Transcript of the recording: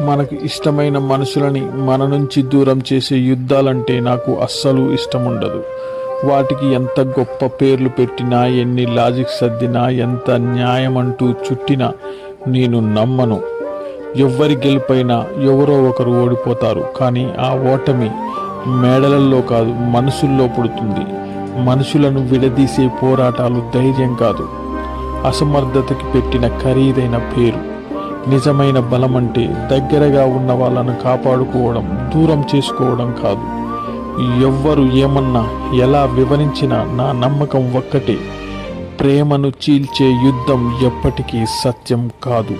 మనకు ఇష్టమైన మనుషులని మన నుంచి దూరం చేసే యుద్ధాలంటే నాకు అస్సలు ఇష్టం ఉండదు వాటికి ఎంత గొప్ప పేర్లు పెట్టినా ఎన్ని లాజిక్ సర్దినా ఎంత న్యాయం అంటూ చుట్టినా నేను నమ్మను. ఎవ్వరి గెలుపైనా ఎవరో ఒకరు ఓడిపోతారు కానీ ఆ ఓటమి మేడలల్లో కాదు మనసుల్లో పుడుతుంది. మనుషులను విడదీసే పోరాటాలు ధైర్యం కాదు. అసమర్థతకి పెట్టిన ఖరీదైన పేరు. నిజమైన బలం అంటే దగ్గరగా ఉన్న వాళ్ళను కాపాడుకోవడం దూరం చేసుకోవడం కాదు. ఎవ్వరు ఏమన్నా ఎలా వివరించినా నా నమ్మకం ఒక్కటే. ప్రేమను చీల్చే యుద్ధం ఎప్పటికీ సత్యం కాదు.